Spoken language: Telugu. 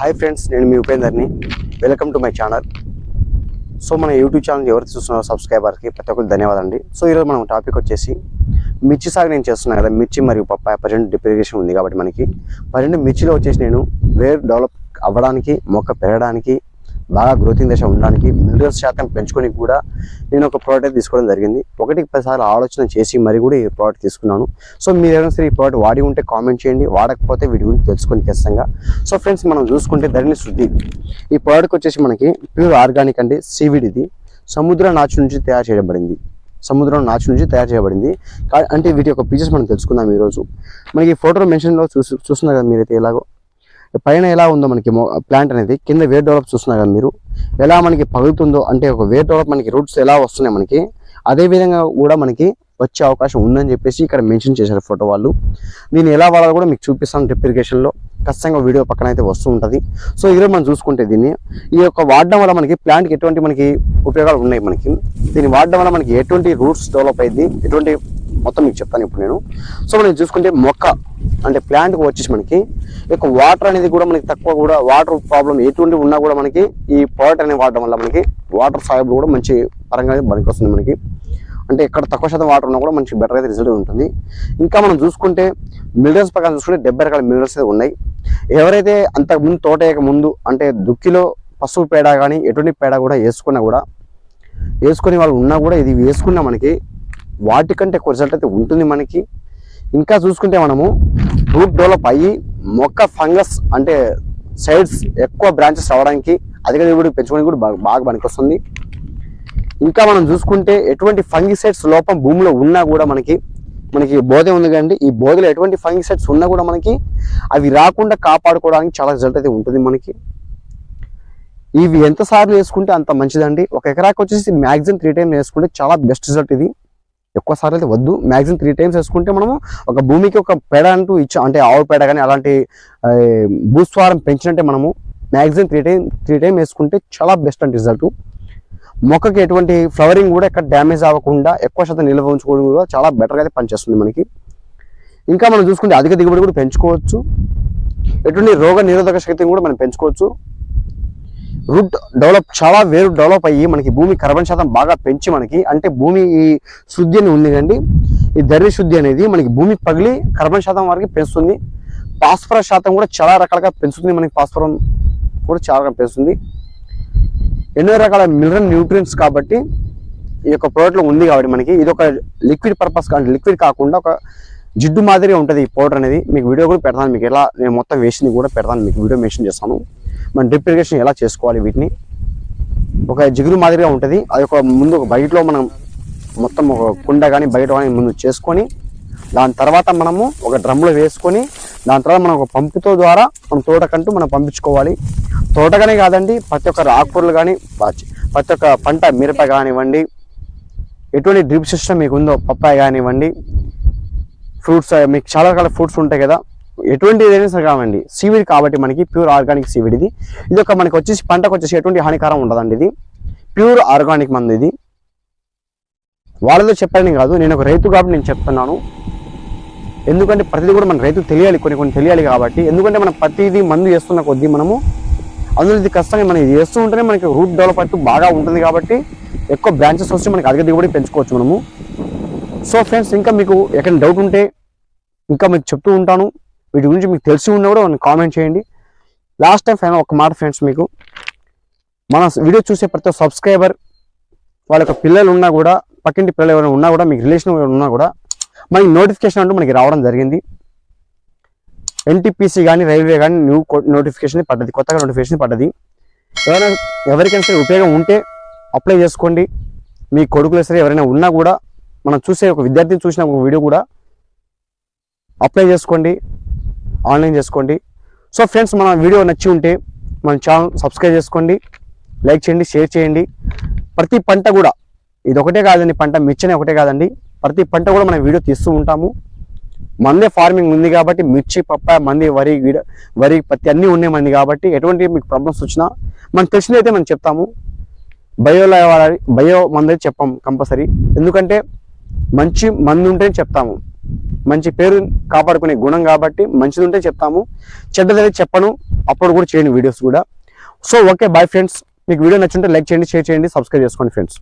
హాయ్ ఫ్రెండ్స్ నేను మీ ఉపేందర్ని. Welcome to my channel so మన యూట్యూబ్ ఛానల్ ఎవరు చూస్తున్నారో సబ్స్క్రైబర్కి ప్రతి ఒక్కరికి ధన్యవాదండి సో ఈరోజు మనం టాపిక్ వచ్చేసి మిర్చి సాగు నేను చేస్తున్నాను కదా మిర్చి మరియు పప్పాయ ప్రజెంట్ డిప్రిగేషన్ ఉంది కాబట్టి మనకి. ప్రజెంట్ మిర్చిలో వచ్చేసి నేను వేర్ డెవలప్ అవ్వడానికి మొక్క పెరగడానికి బాగా గ్రోతింగ్ దశ ఉండడానికి మినరల్స్ శాతం పెంచుకొని కూడా నేను ఒక ప్రోడక్ట్ తీసుకోవడం జరిగింది. ఒకటికి పదిసార్లు ఆలోచన చేసి మరి కూడా ఈ ప్రోడక్ట్ తీసుకున్నాను. సో మీరు ఏదైనా సరే ఈ ప్రోడక్ట్ వాడి ఉంటే కామెంట్ చేయండి. వాడకపోతే వీటి గురించి తెలుసుకొని ఖచ్చితంగా. సో ఫ్రెండ్స్ మనం చూసుకుంటే ధరణి శుద్ధి. ఈ ప్రోడక్ట్ వచ్చేసి మనకి ప్యూర్ ఆర్గానిక్ అండి. సీవిడ్ ఇది సముద్ర నాచు నుంచి తయారు చేయబడింది. సముద్రం నాచు నుంచి తయారు చేయబడింది. కా- అంటే వీటి యొక్క పీసెస్ మనం తెలుసుకుందాం ఈరోజు. మనకి ఈ ఫోటో మెన్షన్లో చూసి చూస్తున్నారు కదా మీరైతే ఎలాగో? పైన ఎలా ఉందో మనకి ప్లాంట్ అనేది కింద వేర్ డెవలప్ చూస్తున్నారు కదా మీరు. ఎలా మనకి పగులుతుందో అంటే ఒక వేర్ డెవలప్ మనకి రూట్స్ ఎలా వస్తున్నాయి మనకి అదే విధంగా కూడా మనకి వచ్చే అవకాశం ఉందని చెప్పేసి ఇక్కడ మెన్షన్ చేశారు ఫోటో వాళ్ళు. దీన్ని ఎలా వాడాలో కూడా మీకు చూపిస్తాను డ్రిప్ ఇరిగేషన్లో ఖచ్చితంగా వీడియో పక్కన అయితే వస్తూ ఉంటుంది. సో ఈరోజు మనం చూసుకుంటే దీన్ని ఈ యొక్క వాడడం వల్ల మనకి ప్లాంట్కి ఎటువంటి మనకి ఉపయోగాలు ఉన్నాయి మనకి? దీన్ని వాడడం వల్ల మనకి ఎటువంటి రూట్స్ డెవలప్ అయింది ఎటువంటి మొత్తం మీకు చెప్తాను ఇప్పుడు నేను. సో మనం చూసుకుంటే మొక్క. అంటే ప్లాంట్కి వచ్చేసి మనకి ఇక వాటర్ అనేది కూడా మనకి తక్కువ కూడా వాటర్ ప్రాబ్లం ఎటువంటి ఉన్నా కూడా మనకి ఈ ప్రోడక్ట్ అనేది వాడడం వల్ల మనకి వాటర్ సాయిబుల్ కూడా మంచి పరంగా పనికి వస్తుంది మనకి. అంటే ఎక్కడ తక్కువ శాతం వాటర్ ఉన్నా కూడా మంచి బెటర్ అయితే రిజల్ట్ ఉంటుంది. ఇంకా మనం చూసుకుంటే మినరల్స్ ప్రకారం చూసుకుంటే డెబ్బై రకాల మినరల్స్ అయితే ఉన్నాయి. ఎవరైతే అంతకుముందు తోట వేయక ముందు అంటే దుక్కిలో పసుపు పేడ కానీ ఎటువంటి పేడ కూడా వేసుకున్నా కూడా వేసుకునే వాళ్ళు ఉన్నా కూడా ఇది వేసుకున్నా మనకి వాటికంటే ఎక్కువ రిజల్ట్ అయితే ఉంటుంది మనకి. ఇంకా చూసుకుంటే మనము రూట్ డెవలప్ అయ్యి మొక్క ఫంగస్ అంటే సైడ్స్ ఎక్కువ బ్రాంచెస్ రావడానికి అధిక దిగుబడి పెంచుకోవడానికి కూడా బాగా పనికొస్తుంది. ఇంకా మనం చూసుకుంటే ఎటువంటి ఫంగిసైడ్స్ లోపం భూమిలో ఉన్నా కూడా మనకి మనకి బోధ ఉంది కదండి. ఈ బోధలో ఎటువంటి ఫంగిసైడ్స్ ఉన్నా కూడా మనకి అవి రాకుండా కాపాడుకోవడానికి చాలా రిజల్ట్ అయితే ఉంటుంది మనకి. ఇవి ఎంత సార్లు వేసుకుంటే అంత మంచిదండి. ఒక ఎకరాకి వచ్చేసి మ్యాక్సిమం త్రీ టైమ్స్ వేసుకుంటే చాలా బెస్ట్ రిజల్ట్ ఇది. ఎక్కువ సార్లు అయితే వద్దు. మ్యాక్సిమం త్రీ టైమ్స్ వేసుకుంటే మనము ఒక భూమికి ఒక పేడ అంటూ ఇచ్చాం అంటే ఆవు పేడ కానీ అలాంటి భూస్వారం పెంచినట్టే మనము maximum three time three time వేసుకుంటే చాలా బెస్ట్ అండ్ రిజల్ట్ మొక్కకి ఎటువంటి ఫ్లవరింగ్ కూడా ఎక్కడ డ్యామేజ్ అవ్వకుండా ఎక్కువ శాతం నిల్వ ఉంచుకోవడం కూడా చాలా బెటర్గా అయితే పనిచేస్తుంది మనకి. ఇంకా మనం చూసుకుంటే అధిక దిగుబడి కూడా పెంచుకోవచ్చు. ఎటువంటి రోగ నిరోధక శక్తిని కూడా మనం పెంచుకోవచ్చు. రూట్ డెవలప్ చాలా వేరు డెవలప్ అయ్యి మనకి భూమి కార్బన్ శాతం బాగా పెంచి మనకి అంటే భూమి ఈ శుద్ధి అని ఉంది కండి ఈ దర్రి శుద్ధి అనేది మనకి భూమి పగిలి కార్బన్ శాతం వరకు పెంచుతుంది. ఫాస్ఫరస్ శాతం కూడా చాలా రకాలుగా పెంచుతుంది మనకి పాస్ఫరం కూడా చాలా పెంచుతుంది. ఎన్నో రకాల మినరల్ న్యూట్రియన్స్ కాబట్టి ఈ యొక్క ప్రోడక్ట్లో ఉంది కాబట్టి మనకి. ఇది ఒక లిక్విడ్ పర్పస్ అంటే లిక్విడ్ కాకుండా ఒక జిడ్డు మాదిరిగా ఉంటుంది ఈ పౌడర్ అనేది. మీకు వీడియో కూడా పెడతాను. మీకు ఎలా నేను మొత్తం వేసింది కూడా పెడతాను. మీకు వీడియో మెన్షన్ చేస్తాను. మనం డ్రిప్ ఇరిగేషన్ ఎలా చేసుకోవాలి వీటిని? ఒక జిగురు మాదిరిగా ఉంటుంది. అది ఒక ముందు ఒక బయటలో మనం మొత్తం ఒక కుండ కానీ బయట కానీ ముందు చేసుకొని దాని తర్వాత మనము ఒక డ్రమ్లో వేసుకొని దాని తర్వాత మనం ఒక పంపుతో ద్వారా మన తోటకంటూ మనం పంపించుకోవాలి. తోటగానే కాదండి ప్రతి ఒక్క ఆకుకూరలు కానీ ప్రతి ఒక్క పంట మిరప కానివ్వండి ఎటువంటి డ్రిప్ సిస్టమ్ మీకు ఉందో పప్పాయ కానివ్వండి ఫ్రూట్స్ మీకు చాలా రకాల ఫ్రూట్స్ ఉంటాయి కదా ఎటువంటి ఏదైనా సరే కావండి. సీవిడ్ కాబట్టి మనకి ప్యూర్ ఆర్గానిక్ సీవిడ్ ఇది. ఇది ఒక మనకి వచ్చేసి పంటకు వచ్చేసి ఎటువంటి హానికరం ఉండదండి ఇది. ప్యూర్ ఆర్గానిక్ మందు ఇది. వాళ్ళతో చెప్పాలని కాదు నేను ఒక రైతు కాబట్టి నేను చెప్తున్నాను. ఎందుకంటే ప్రతిదీ కూడా మన రైతు తెలియాలి కొన్ని కొన్ని తెలియాలి కాబట్టి. ఎందుకంటే మనం ప్రతిదీ మందు చేస్తున్న కొద్దీ మనము అందులో ఇది ఖచ్చితంగా మనం ఇది చేస్తూ ఉంటేనే మనకి రూట్ డెవలప్ అవుతూ బాగా ఉంటుంది కాబట్టి ఎక్కువ బ్రాంచెస్ వస్తే మనకి అధిక దిగుబడి పెంచుకోవచ్చు మనము. సో ఫ్రెండ్స్ ఇంకా మీకు ఎక్కడ డౌట్ ఉంటే ఇంకా మీకు చెప్తూ ఉంటాను. వీటి గురించి మీకు తెలిసి ఉన్నా కూడా కామెంట్ చేయండి. లాస్ట్ టైం ఫైనల్ ఒక మాట ఫ్రెండ్స్ మీకు. మన వీడియో చూసే ప్రతి సబ్స్క్రైబర్ వాళ్ళ యొక్క పిల్లలు ఉన్నా కూడా పక్కింటి పిల్లలు ఎవరైనా ఉన్నా కూడా మీకు రిలేషన్ ఉన్నా కూడా మనకి నోటిఫికేషన్ అంటూ మనకి రావడం జరిగింది. ఎన్టీపీసీ కానీ రైల్వే కానీ న్యూ నోటిఫికేషన్ పడ్డది కొత్తగా నోటిఫికేషన్ పడ్డది. ఎవరైనా ఎవరికైనా సరే ఉపయోగం ఉంటే అప్లై చేసుకోండి. మీ కొడుకులు సరే ఎవరైనా ఉన్నా కూడా మనం చూసే ఒక విద్యార్థిని చూసిన ఒక వీడియో కూడా అప్లై చేసుకోండి. ఆన్లైన్ చేసుకోండి. సో ఫ్రెండ్స్ మన వీడియో నచ్చి ఉంటే మన ఛానల్ సబ్స్క్రైబ్ చేసుకోండి లైక్ చేయండి షేర్ చేయండి. ప్రతి పంట కూడా ఇది ఒకటే కాదండి పంట మిర్చి ఒకటే కాదండి. ప్రతి పంట కూడా మనం వీడియో తీస్తూ ఉంటాము. మందే ఫార్మింగ్ ఉంది కాబట్టి మిర్చి పప్పాయ మంది వరి గిడ వరి పత్తి అన్నీ ఉన్నాయి మంది కాబట్టి ఎటువంటి మీకు ప్రాబ్లమ్స్ వచ్చినా మనకు తెలిసిందైతే మనం చెప్తాము. బయోలో బయో మంది చెప్పాము కంపల్సరీ. ఎందుకంటే మంచి మందు ఉంటేనే చెప్తాము. మంచి పేరు కాపాడుకునే గుణం కాబట్టి మంచిది ఉంటే చెప్తాము. చెడ్డదైతే చెప్పను. అప్లోడ్ కూడా చేయండి వీడియోస్ కూడా. సో ఓకే బాయ్ ఫ్రెండ్స్ మీకు వీడియో నచ్చుంటే లైక్ చేయండి షేర్ చేయండి సబ్స్క్రైబ్ చేసుకోండి ఫ్రెండ్స్